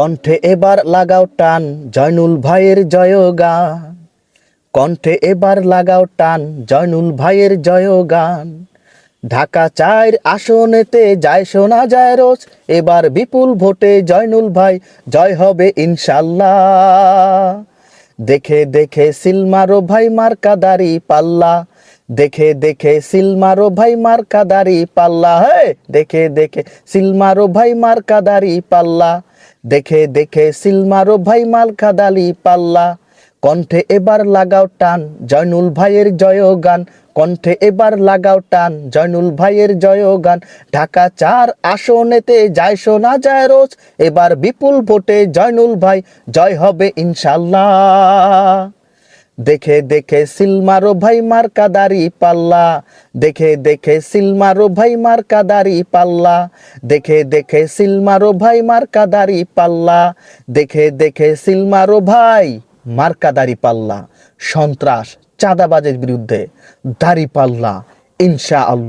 কণ্ঠে এবার লাগাও টান, জয়নুল ভাইয়ের জয় গান কণ্ঠে এবার লাগাও টান, জয়নুল ভাইয়ের জয় গান ঢাকা চায়ের আসনেতে যায়, শোনা যায় রোজ। এবার বিপুল ভোটে জয়নুল ভাই, জয় হবে ইনশাল্লাহ। দেখে দেখে সিলমারো ভাই মার্কাদারি পাল্লা। দেখে দেখে সিলমারো ভাই মার্কাদারি পাল্লা। হে, দেখে দেখে সিলমারো ভাই মার্কাদারি পাল্লা। দেখে দেখে সিলমারো ভাই মাল খাদালি পাল্লা। কণ্ঠে এবার লাগাও টান, জয়নুল ভাইয়ের জয় গান। কণ্ঠে এবার লাগাও টান, জয়নুল ভাইয়ের জয় গান। ঢাকা চার আসনেতে যায় শোনা যায় রোজ। এবার বিপুল ভোটে জয়নুল ভাই, জয় হবে ইনশাল্লাহ। দেখে দেখে সিলমারো ভাই মার কাদারি পাল্লা। দেখে দেখে সিলমারো ভাই মার কাদারি পাল্লা। দেখে দেখে সিলমারো ভাই মার কাদারি পাল্লা। দেখে দেখে সিলমারো ভাই মার কাদারি পাল্লা। সন্ত্রাস, চাঁদাবাজের বিরুদ্ধে দাড়ি পাল্লা ইনশা আল্লাহ